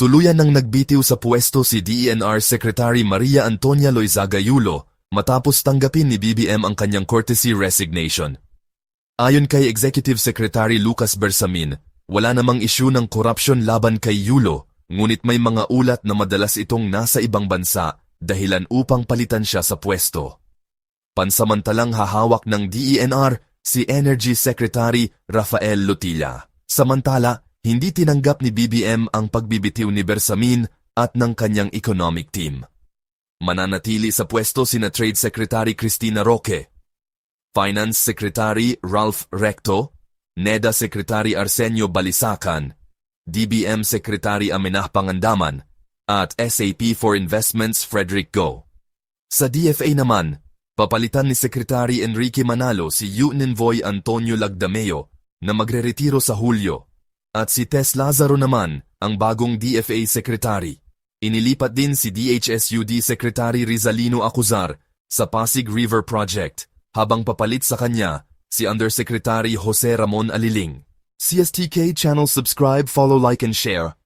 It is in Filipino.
Tuluyan nang nagbitiw sa pwesto si DENR Secretary Maria Antonia Loizaga Yulo matapos tanggapin ni BBM ang kanyang courtesy resignation. Ayon kay Executive Secretary Lucas Bersamin, wala namang isyu ng korupsyon laban kay Yulo, ngunit may mga ulat na madalas itong nasa ibang bansa dahilan upang palitan siya sa pwesto. Pansamantalang hahawak ng DENR si Energy Secretary Rafael Lutilla. Samantala, hindi tinanggap ni BBM ang pagbibitiw ni Bersamin at ng kanyang economic team. Mananatili sa pwesto sina Trade Secretary Cristina Roque, Finance Secretary Ralph Recto, NEDA Secretary Arsenio Balisacan, DBM Secretary Aminah Pangandaman, at SAP for Investments Frederick Go. Sa DFA naman, papalitan ni Secretary Enrique Manalo si Unenvoy Antonio Lagdameo na magreretiro sa Hulyo at si Tess Lazaro naman ang bagong DFA Secretary. Inilipat din si DHSUD Secretary Rizalino Acuzar sa Pasig River Project habang papalit sa kanya si Undersecretary Jose Ramon Aliling. CSTK channel subscribe, follow, like and share